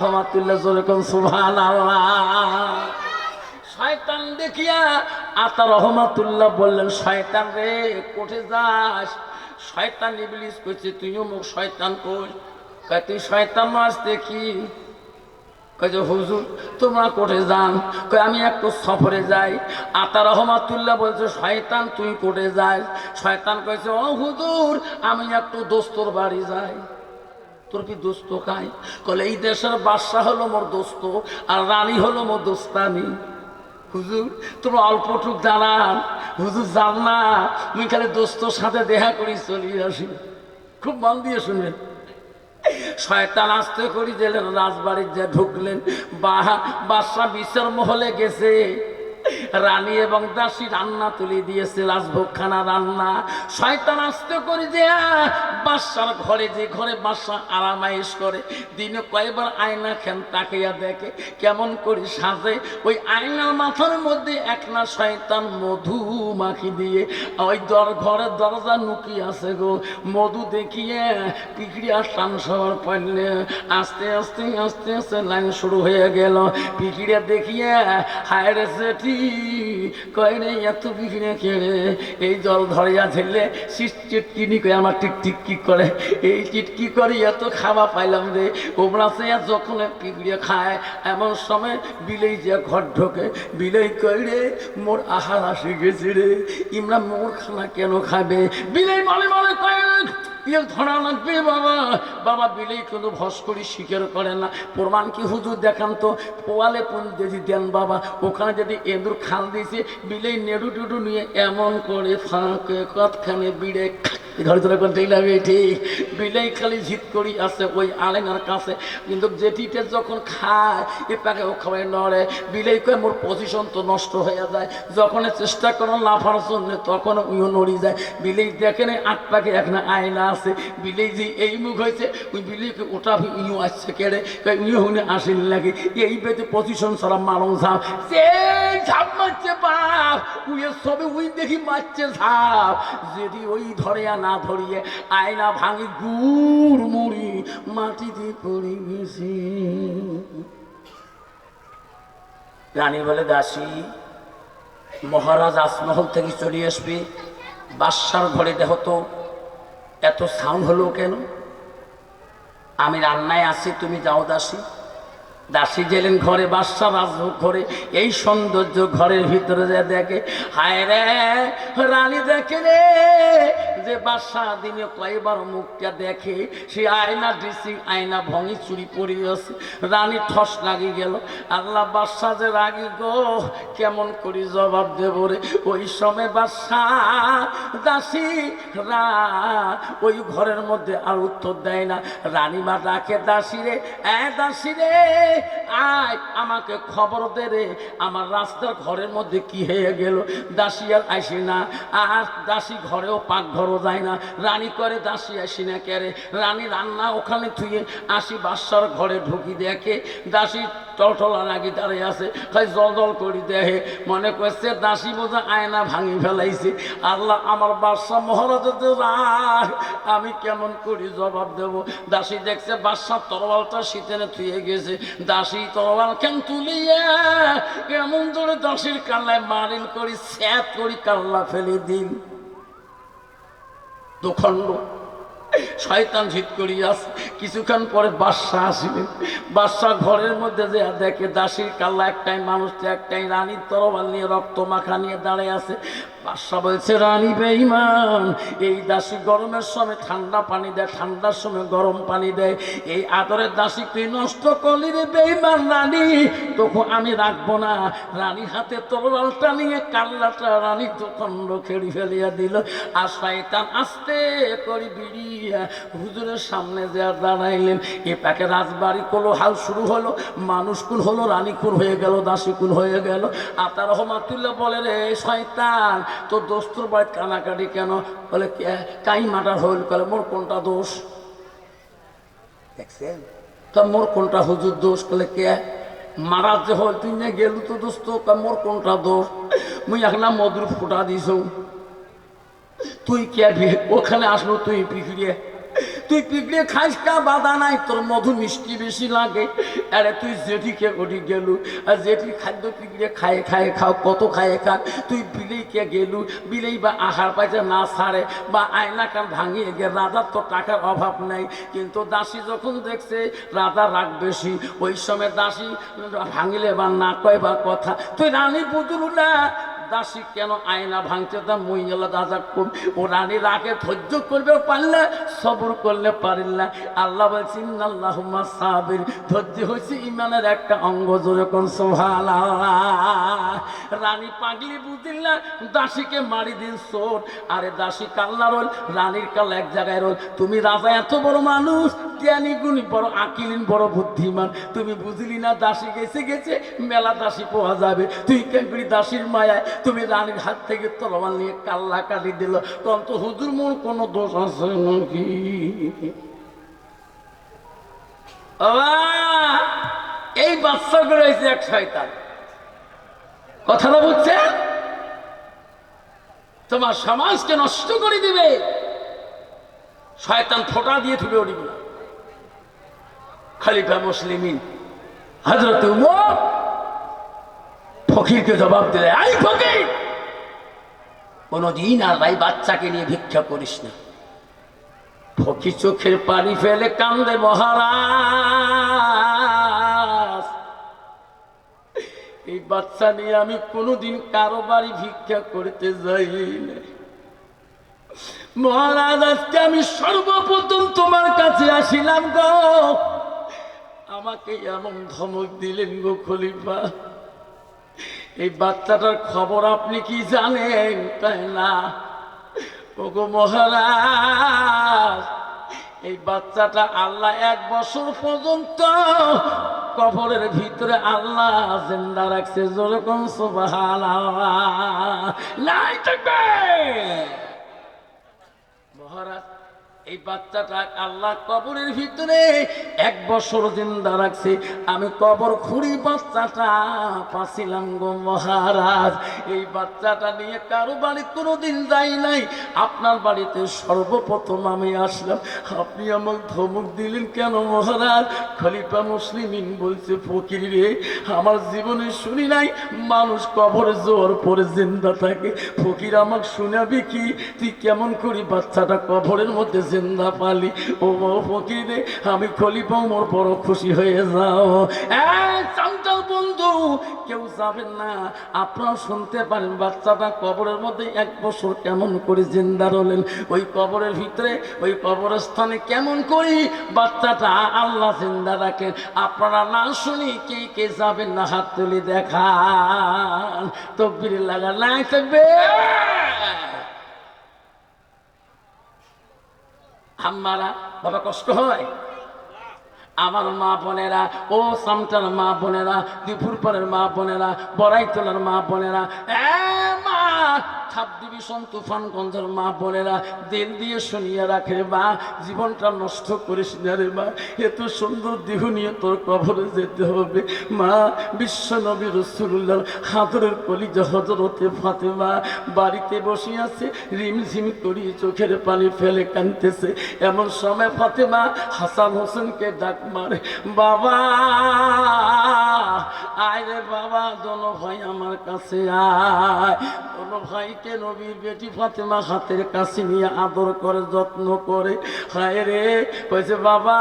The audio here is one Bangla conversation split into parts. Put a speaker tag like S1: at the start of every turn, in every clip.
S1: রহমাতুল্লাহ যেরকম সুবহান শয়তান দেখিয়া আতা রহমাতুল্লাহ বললেন, শয়তান রে, কোঠে যাস? শয়তান ইবলিস কইছে, তুইও মুখ শয়তান কই? কয়, তুই শয়তান মাস দেখি? কয় হুজুর, তোমরা কোঠে যান। কয়, আমি একটু সফরে যাই। আতা রহমাতুল্লাহ বলছে, শয়তান, তুই কোঠে যাস? শয়তান কইছে, ও হুজুর, আমি একটু দোস্তর বাড়ি যাই। তোর কি দোস্ত খাই কলে এই দেশের বাদশাহ হলো মোর দোস্ত, আর রানী হলো মোর দোস্তানি। হুজুর তোমরা অল্পটুক জানান হুজুর, জান না, মুই খালি দোস্তর সাথে দেখা করি চলি আসি। খুব মন দিয়ে শুনবেন শয়তান আসতে করি দিলেন, রাজবাড়ির যে ঢুকলেন, বাহা, বাদশাহ বিচার মহলে গেছে। রানী এবং দাসী রান্না তুলে দিয়েছে রাজভোগখানা রান্না। শয়তান আসতে করে যে বাসার ঘরে যে ঘরে বাসা আরামাইশ করে, দিনে কয়েকবার আয়না খেন তাকিয়া দেখে, কেমন করে সাজে। ওই আয়নার মাথার মধ্যে এক না শয়তান মধু মাখি দিয়ে, ওই দর ঘরের দরজা নুকি আছে গো। মধু দেখিয়ে পিকড়িয়া টান সবার পড়লে, আস্তে আস্তে আস্তে আস্তে লাইন শুরু হয়ে গেল। পিকড়িয়া দেখিয়ে হায় রে সেটি কয় এত পিকড়িয়া কেড়ে এই জল ধরিয়া ধরলে চিটকিনি আমার করে? এই চিটকি করে, এত খাওয়া পাইলাম রে। ওমরা সে যখন পিকড়িয়া খায়, এমন সময় বিলেই যে ঘর ঢোকে, বিলেই কই রে, মোর আহার আসে গেছে রে। ইমরা মোর খানা কেন খাবে? বিলেই মনে মনে কয় ইয়ে ধরা লাগবে, বাবা। বাবা বিলেই কিন্তু ভস করি স্বীকার করে না। প্রমাণ কি হুজুর দেখান তো? পোয়ালে পুন যদি দেন, বাবা। ওখানে যদি এঁদুর খাল দিয়েছে, বিলেই নেড়ু টুডু নিয়ে এমন করে ফাঁকে, কতখানে বিড়ে ধরে করতে লাগবে ঠিক। বিলেই খালি ঝিত করি আছে ওই আলেনার কাছে। কিন্তু জেঠিতে যখন খায়, এ ও খাওয়াই নড়ে। বিলেই কয়ে, মোর পজিশন তো নষ্ট হয়ে যায়। যখন চেষ্টা করো লাফার জন্য তখন উইও নড়ি যায়। বিলেই দেখেন আট পাকে এখন আয়না আছে। বিলেই যে এই মুখ হয়েছে ওই বিলেইকে ওটা ইউ আসছে কেড়ে? উইও হুনে আসেন লাগে এই বেতে পজিশন সারা মারং ঝাপ। সে ঝাপ মারছে বাপ উইয়ে সবে উই দেখি মারছে ঝাপ। যদি ওই ধরে আর না ধরিয়ে আয়না ভাঙি গুড় মুড়ি মাটিতে পড়ে গেছে। রানী বলে, দাসী, মহারাজ আসমহল থেকে চলে আসবে। বাদশার ঘরে দেহ তো এত সাউন্ড হলো কেন? আমি রান্নায় আছি, তুমি যাও দাসী। দাসী গেলেন ঘরে বাদশা রাজভোগ ঘরে। এই সৌন্দর্য ঘরের ভিতরে যে দেখে, হায় রে, রানী দেখে রে, যে বাদশা দিনে কয়েকবার মুখটা দেখে, সে আয়না ড্রেসিং আয়না ভঙি চুরি পড়িয়েছে রানী ঠস লাগি গেল, আল্লাহ বাদশা যে রাগি গো, কেমন করি জবাব দেব রে? ওই সময় বাদশা দাসী রা ওই ঘরের মধ্যে আর উত্তর দেয় না। রানী রানীমা ডাকে, দাসী রে, এ দাসী রে আয়, আমাকে খবর দে রে। আমার রাস্তার ঘরের মধ্যে কি হয়ে গেল? দাসী আর আসে না। আর দাসী ঘরেও পাক ঘরও যায় না। রানী করে দাসী আসি না কেরে? রানী রান্না ওখানে থুয়ে আসি বাসার ঘরে ঢুকি দেখে। দাসী টলটলা লাগি দাঁড়িয়ে আছে। খাই জল জল করি দেখে। মনে করছে দাসী বোঝা আয়না ভাঙি ফেলাইছে। আল্লাহ আমার বাদশা মহারাজের রাগ আমি কেমন করি জবাব দেব? দাসী দেখছে বাদশার তরবালটা শীতেনে থুয়ে গেছে। দাসী তরবাল কেন তুলিয়া? কেমন ধরে দাসীর কাল্লায় মারিল করি, স্যাত করি, কাল্লা ফেলে দিন। দুখণ্ড। শয়তান ঝিত করিয়া কিছুক্ষণ পরে বাদশাহ আসিলেন। বাদশাহ ঘরের মধ্যে যে দেখে দাসীর কাল্লা একটাই মানুষটা একটাই রানীর তরবাল নিয়ে রক্ত মাখা নিয়ে দাঁড়িয়ে আছে। বাদশাহ বলছে, রানী বেঈমান, এই দাসী গরমের সময় ঠান্ডা পানি দেয় ঠান্ডার সময় গরম পানি দেয় এই আদরের দাসী তুই নষ্ট করলি রে বেঈমান রানী তখন আমি রাখব না। রানী হাতে তরবালটা নিয়ে কাল্লাটা রানী দোকান্ড খেড়ি ফেলিয়া দিল। আর শয়তান আস্তে করি বিড়িয়া হুজুরের সামনে যে দাঁড়াইলেন, এ পাকে রাজবাড়ি কোলো হাল শুরু হলো। মানুষ কুল হলো, রানী কুল হয়ে গেল, দাসী কুল হয়ে গেল। আতা রহমাতুল্লাহ বলে, রে শয়তান তোর দোস্তর বাড়িতে কানাকাটি কেন? বলে কাই মাটার হইল। কলে মোর কোনটা দোষ? দেখছেন? তা মোর কোনটা হুজুর দোষ? কলে কে? মারা যে হল তুই না গেল তো দোস্ত? মোর কোনটা দোষ? মুই এখন মধুর ফুটা দিছ তুই কে? ওখানে আসলো তুই পিছড়িয়ে তুই পিঁপড়ে খাইস কা? বাধা নাই, তোর মধু মিষ্টি বেশি লাগে। আরে তুই জেঠিকে ওটি গেলু, আর জেঠি খাদ্য পিঁপড়ে খায় খায়, খাও, কত খায় খা তুই বিলেইকে গেলু, বিলেই বা আহার পাইছে না ছাড়ে বা আয়না কান ভাঙিয়ে গে রাজার তো টাকার অভাব নাই, কিন্তু দাসী যখন দেখছে রাজা রাগ বেশি, ওই সময় দাসী ভাঙিলে বা না কয় বা কথা। তুই রানী পুতুল না, দাসী কেন আয়না ভাঙছে তা মইলা দাদা ও রানী রাগে ধৈর্য করবে পারলে সবর করলে পারিল না। আল্লাহ বলছেন আল্লাহ সাবির। ধৈর্য হয়েছে ইমানের একটা অঙ্গ জোরে কোন সোহাল রানী পাগলি বুঝিল না, দাসীকে মারি দিন সোর আরে দাসী কাল্লা রোল, রানীর কাল এক জায়গায় রোল। তুমি রাজা, এত বড় মানুষ, জ্ঞানী গুণী, বড় আকিলিন, বড় বুদ্ধিমান। তুমি বুঝলি না, দাসী গেছে গেছে, মেলা দাসী পাওয়া যাবে। তুই কেমনি দাসীর মায়ায়, তুমি রানীর হাত থেকে তরবাল নিয়ে কাল্লা কাটি দিল। তখন তো হুজুর মোর কোনো দোষ আছে নাকি? এই বাচ্চাগুলো হয়েছে এক শয়তান। কথাটা বুঝছেন তোমার সমাজকে নষ্ট করে দিবে। শয়তান ফোটা দিয়ে তুলে উঠবে। খালিফা মুসলিমিন হজরত ফকিরকে জবাব দিলে, আই ফকির, কোনদিন আর ভাই বাচ্চাকে নিয়ে ভিক্ষা করিস না। ফকির চোখের পানি ফেলে কান্দে মহারাজ। এই বাচ্চা নিয়ে আমি কোনোদিন কারও বাড়ি ভিক্ষা করতে যাই মহারাজ, আজকে আমি সর্বপ্রথম তোমার কাছে আসিলাম গো। আমাকে এমন ধমক দিলেন গো খলিফা। এই বাচ্চাটার খবর আপনি কি জানেন? তাই না? ওগো মহারাজ, এই বাচ্চাটা আল্লাহ এক বছর পর্যন্ত কবরের ভিতরে আল্লাহ জিন্দা রাখছে। যেরকম সুবাহান নাই থাকবে। মহারাজ এই বাচ্চাটা আল্লাহ কবরের ভিতরে এক বছর জিন্দা রাখছে। আমি কবর খুঁড়ি বাচ্চাটা পাছিলাম গো মহারাজ। এই বাচ্চাটা নিয়ে কারও বাড়ি কোনোদিন যাই নাই। আপনার বাড়িতে সর্বপ্রথম আমি আসলাম। আপনি আমাকে ধমক দিলেন কেন মহারাজ? খলিফা মুসলিমিন বলছে, ফকির রে, আমার জীবনে শুনি নাই মানুষ কবরে জোর পরে জিন্দা থাকে। ফকির আমাকে শোনাবি কি? তুই কেমন করি বাচ্চাটা কবরের মধ্যে জিন্দা পালি। ও ফকির রে আমি খলিফা মোর বড় খুশি হয়ে যাও। এই চামচাল বন্ধু, কেউ যাবেন না। আপনারা শুনতে পারেন, বাচ্চাটা কবরের মধ্যে এক বছর কেমন করে জিন্দা রলেন। ওই কবরের ভিতরে, ওই কবরস্থানে কেমন করি বাচ্চাটা আল্লাহ জিন্দা রাখেন। আপনারা না শুনি কে কে যাবেন না, হাত তুলি দেখান। তকবির লাগা নাই থাকবে। আম্মারা বাবা কষ্ট হয়। আমার মা বোনেরা, ও সামটার মা বোনেরা দুপুরপাড়ের মা বোনেরা, বড়াইতলার মা বোনেরা মা ছাপ ডিভিশন তুফানগঞ্জের মা বোনেরা, দিল দিয়ে শুনিয়ে রাখে মা, জীবনটা নষ্ট করিস না রে মা, এত সুন্দর দেহ নিয়ে তোর কবরে যেতে হবে। মা, বিশ্ব নবী রসুল্লাহ হাতরের কলিজা হজরতে ফাতেমা, বাড়িতে বসে আছে, রিমঝিম করিয়ে চোখের পানি ফেলে কানতেছে এমন সময় ফাতেমা হাসান হোসেনকে ডাক মারে বাবা। আয় রে বাবা, দোনো ভাই আমার কাছে আয়। দোনো ভাইকে নবীর বেটি ফাতেমা হাতের কাছে নিয়ে আদর করে, যত্ন করে। হায় রে কয়েছে বাবা,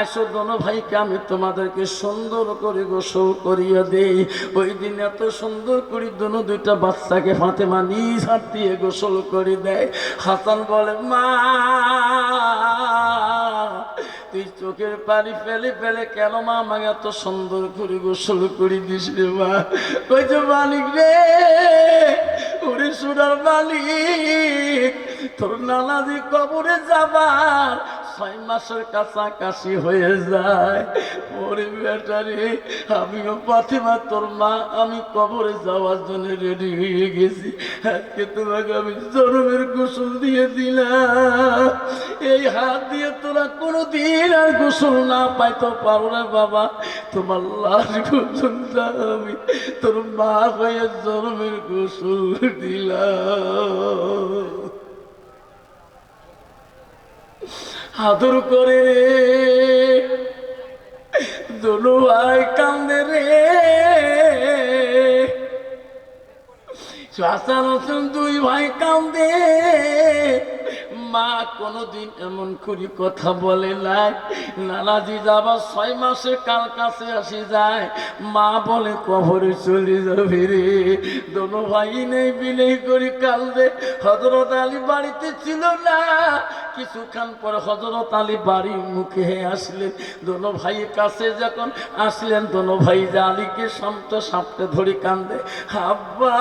S1: আসো দোনো ভাইকে আমি তোমাদেরকে সুন্দর করে গোসল করিয়ে দেই। ওই দিন এত সুন্দর করে দোনো দুইটা বাচ্চাকে ফাতেমা নিজ হাত দিয়ে গোসল করে দেয়। হাসান বলে, মা তুই চোখের পানি ফেলে ফেলে কেন মা আমাকে এত সুন্দর করে গোসল করে দিস রে মা? কইছে মালিক রে, ওরে সুরার মালিক, তোর নানাজি কবরে যাবার ছয় মাসের কাছাকাছি হয়ে যায়। ওরে বেটারে আমিও ফাতেমা, তোর মা, আমি কবরে যাওয়ার জন্য রেডি হয়ে গেছি। আজকে তোমাকে আমি জনমের গোসল দিয়ে দিলাম। এই হাত দিয়ে তোরা কোনো দিন আর গোসল না পাইতে পারো না বাবা। তোমার লাশ পর্যন্ত আমি তোর মা হয়ে জনমের গোসল দিলাম। আদর করে রে। দোনো ভাই কান্দে রে। হাসান হোসেন দুই ভাই কান্দে। মা কোনোদিন এমন করি কথা বলে নাই। নানাজি যাবার ছয় মাসে কাল কাছে আসি যায়। মা বলে কবরে চলে যাবে রে। দোনো ভাই নেই বিনেই করি কান্দে। হজরত আলী বাড়িতে ছিল না। কিছুক্ষণ পর হজরত আলী বাড়ির মুখে আসলেন। দোনো ভাই কাছে যখন আসলেন, দোনো ভাই যে আলীকে শান্ত সাপটে ধরে কান্দে। আব্বা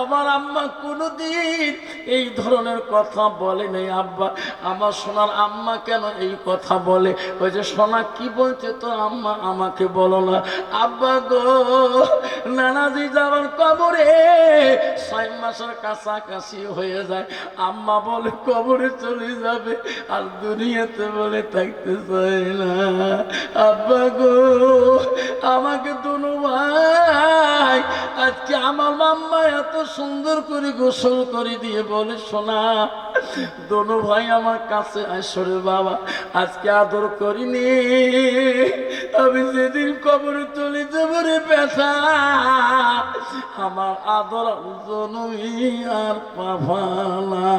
S1: আমার আম্মা কোনোদিন এই ধরনের কথা বলে নেই, আব্বা। আমার সোনার আম্মা কেন এই কথা বলে? ওই যে সোনা কি বলছে তো আম্মা? আমাকে বলো না। আব্বা গো, নানাজি যাওয়ার কবরে ছয় মাসের কাছাকাছি হয়ে যায়। আম্মা বলে, কবরে চলে যাবে আর দুনিয়াতে বলে থাকতে চায় না। আব্বা গো, আমাকে দুনো ভাই, আজকে আমার মাম্মা এত সুন্দর করে গোসল করে দিয়ে বলে শোনা দোনো ভাই আমার কাছে আসরে বাবা, আজকে আদর করিনি। আমি যেদিন কবরে চলে যাব রে ব্যথা আমার আদর জনমি আর পাভানা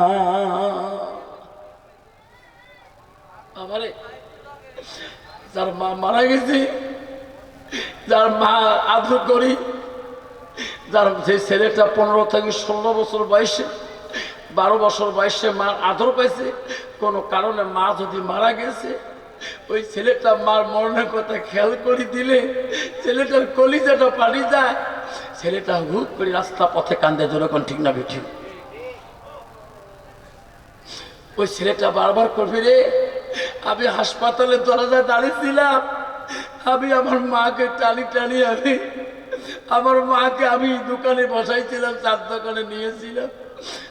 S1: আমারে যার মা মারা গেছে, যার মা আদর করি যার যে ছেলেটা পনেরো থেকে ষোলো বছর বয়সে, বারো বছর বয়সে মার আদর পাইছে, কোনো কারণে মা যদি মারা গেছে, ওই ছেলেটা মার মরণের কথা খেয়াল করে দিলে ছেলেটার কলিজাটা পানি যায়, ছেলেটা হুট করে রাস্তা পথে কান্দে যেরকম ঠিক না বেঠিক। ওই ছেলেটা বারবার করবি রে, আমি হাসপাতালের দরজায় দাঁড়িয়েছিলাম আমি আমার মাকে টালি টানি আমি আমার মাকে আমি দোকানে বসাইছিলাম, চার দোকানে নিয়েছিলাম।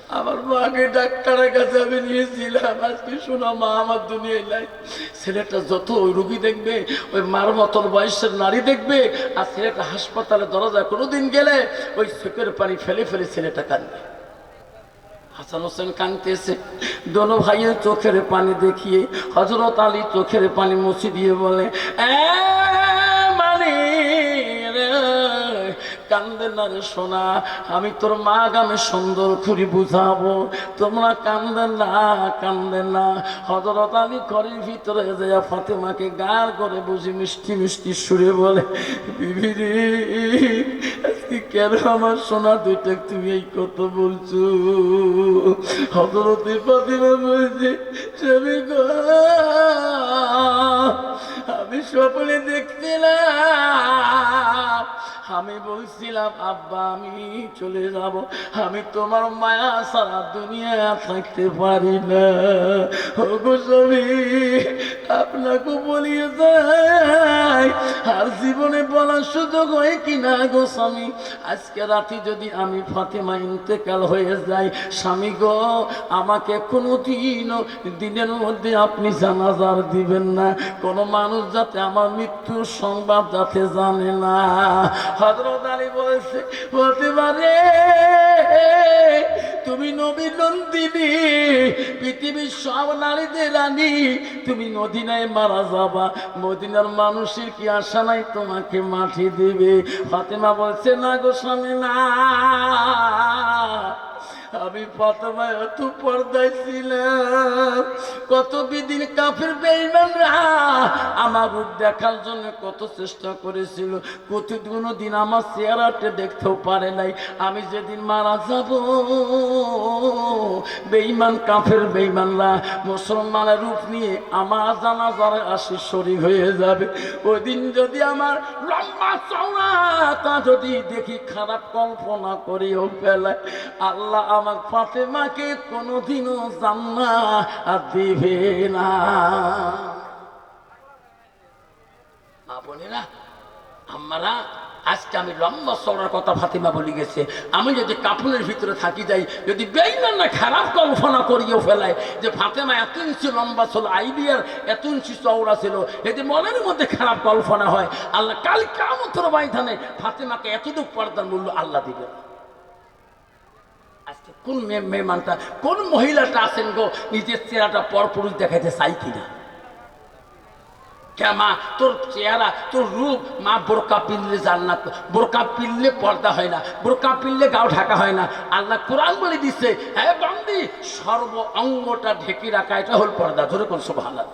S1: আমার মাকে ডাক্তারের কাছে আমি নিয়েছিলাম। আজকে শোনো মা, আমার দুনিয়ায় নাই। ছেলেটা যত ওই রুগী দেখবে, ওই মার মতন বয়সের নারী দেখবে, আর ছেলেটা হাসপাতালে দরজায় কোনোদিন গেলে ওই চোখের পানি ফেলে ফেলে ছেলেটা কাঁদবে। হাসান হোসেন কাঁদতেছে। দোনো ভাইয়ের চোখের পানি দেখিয়ে হজরত আলী চোখের পানি মুছি দিয়ে বলে, "এ কান্দে না রে সোনা, আমি তোর মা গামে সুন্দর করে বুঝাবো। তোমরা কান্দে না কান্দে না। হজরত আলী ঘরের ভিতরে যায় ফাতেমাকে গার করে বুঝি মিষ্টি মিষ্টি সুরে বলে, বিবি রে, আজকে কেন আমার সোনা দুইটা তুমি এই কথা বলছো? হজরতে ফাতেমা বলছে, স্বামী আমি স্বপ্নে দেখছিলাম আমি বলছিলাম, আব্বা, আমি চলে যাব। আমি তোমার মায়া সারা দুনিয়া থাকতে পারি না। ওগো স্বামী, আপনাকে বলিয়ে যাই, আর জীবনে বলার সুযোগ হয় কিনা গো স্বামী? আজকে রাতে যদি আমি ফাতেমা ইন্তেকাল হয়ে যাই, স্বামী গো, আমাকে কোনো দিনও দিনের মধ্যে আপনি জানাজার দিবেন না। কোনো মানুষ যাতে আমার মৃত্যুর সংবাদ যাতে জানে না। হজরত আলী বলছে, বলতে পারে, তুমি নবী নন্দিনী, পৃথিবীর সব নারীদের রানী, তুমি নদিনায় মারা যাবা, মদিনার মানুষের কি আশা নাই তোমাকে মাঠে দেবে? ফাতেমা বলছে, না গো স্বামী, না। আমি ফাতেমা এত পর্দায় ছিলাম। কত বিদিন কাফের বেইমানরা আমার রূপ দেখার জন্য কত চেষ্টা করেছিল। কত কোনো দিন আমার চেহারাটা দেখতেও পারে নাই। আমি যেদিন মারা যাব বেইমান কাফের বেইমানরা মুসলমানের রূপ নিয়ে আমার জানাজারে আসি শরীর হয়ে যাবে। ওই দিন যদি আমার লম্বা চওড়া তা যদি দেখি, খারাপ কল্পনা করিও ফেলায়। আল্লাহ আমার ফাতেমাকে কোনোদিনও জান্না দিবে না। আমরা আজকে আমি লম্বা চড়ার কথা ফাতিমা বলি গেছে। আমি যদি কাপড়ের ভিতরে থাকি যাই, যদি বেইমান না খারাপ কল্পনা করিও ফেলায় যে ফাতেমা এত ইঞ্চি লম্বা ছিল, আইডিয়ার এত ইঞ্চি চওড়া ছিল যদি মনের মধ্যে খারাপ কল্পনা হয়, আল্লাহ কাল কামতর বাইধানে ফাতেমাকে এতটুকু পর্দার মূল্য আল্লাহ দিবে। আজকে কোন মেহমানটা, কোন মহিলাটা আছেন গো, নিজের চেহারাটা পরপুরুষ দেখাইতে চাই কিনা? কে মা, তোর চেহারা, তোর রূপ, মা বোরকা পিনলে জান্নাত, বোরকা পিনলে পর্দা হয় না, বোরকা পিনলে গাও ঢাকা হয় না। আল্লাহ কোরআন বলে দিচ্ছে হ্যাঁ বান্দি, সর্ব অঙ্গটা ঢেকে রাখা, এটা হল পর্দা। ধরে কোন সব আল্লাহ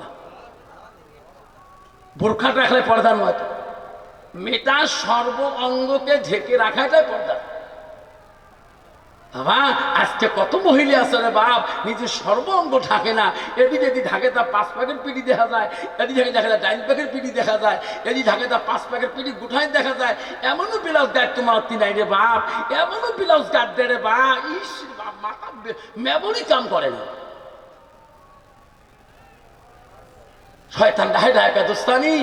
S1: বোরখাটা রাখলে পর্দা নয় তো। মেয়েটা সর্ব অঙ্গকে ঢেকে রাখা রাখাটাই পর্দা। বাবা আজকে কত মহিলা আছে রে বাপ? নিজের সর্ব অঙ্গ ঢাকে না। এদি যদি ঢাকে তা পাঁচ প্যাকেট পিড়ি দেখা যায়। এদি ঢাকে দেখা যায় ডাইন প্যাকেট পিড়ি দেখা যায়। এদি ঢাকে তা পাঁচ প্যাকেট পিড়ি গুঠাই দেখা যায়। এমনও ব্লাউজ গাছ তোমার তিনাই রে বাপ। এমনও ব্লাউজ গাছ দে রে বা ইস বাপ, মাথা মেমরি কাম করে না। শয়তান ডাহে ডাহে পেদস্তানি